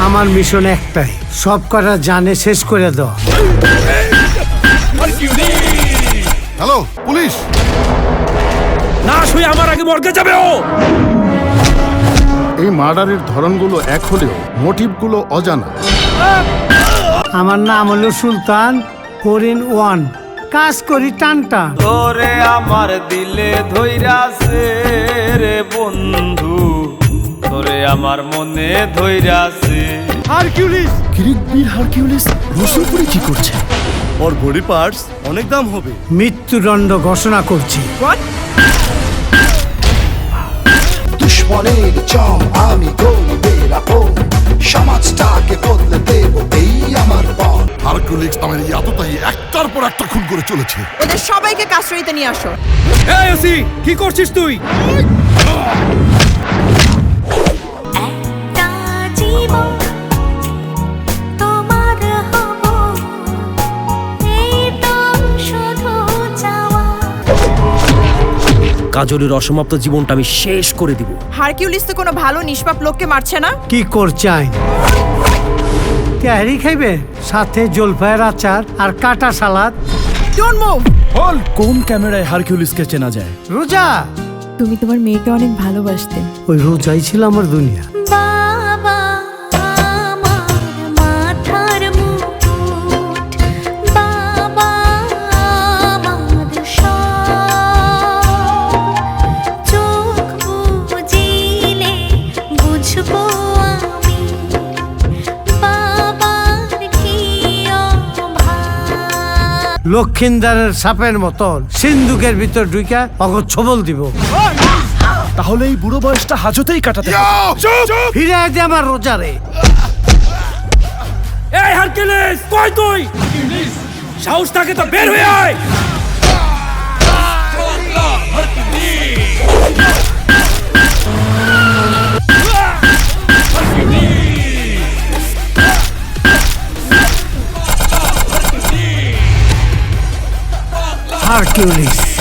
আমার মিশন একটাই সব কটা জানে শেষ করে দাও। হ্যালো পুলিশ না শুয়ে আমার আগে মর্গে যাবে ও। এই মার্ডারের ধরনগুলো এক হলেও মোটিভগুলো অজানা। আমার নাম হলো সুলতান ফরিন ওয়ান। কাজ করি টানটা টান। তোরে আমার দিলে ধৈরাছে রে বন্ধু। তোরে আমার মনে ধৈরাছে। কিরিকবীর হারকিউলিস রসুলপুরে কি করছে? ওর বডি পার্টস অনেক দাম হবে। মৃত্যুদণ্ড ঘোষণা করছি। দুশ্মনের জম হারকুলিক্স নামের এই এতটাই একটার পর একটা খুন করে চলেছে। ওদের সবাইকে কাস্টডিতে নিয়ে আসো। এই ওসি কি করছিস তুই? একটা জীবন তোমার হব। এই তো শুধু চাওয়া। কাজলের অসমাপ্ত জীবনটা আমি শেষ করে দিব। হারকিউলিস তো কোনো ভালো নিষ্পাপ লোককে মারছে না। কি করছে আইন? ক্যারি খাইবে? সাথে জলফায়ের আচার আর কাটা সালাদ। ডোন্ট মুভ হল কোন ক্যামেরায় হারকিউলিসকে চেনা যায়? রোজা! তুমি তোমার মেয়েকে অনেক ভালোবাসতে। ওই রোজাই ছিল আমার দুনিয়া। লক্ষিন্দারের সাপের মতন সিন্ধুকের ভিতর ঢুইকা অগর ছবল দিব। তাহলে এই বুড়ো বয়সটা হাজতেই কাটাতে হবে। ফিরে দে আমার রোজারে এই হারকিউলিস কই তুই? সাহস থাকে তো বের হয়ে আয়। হারকিউলিস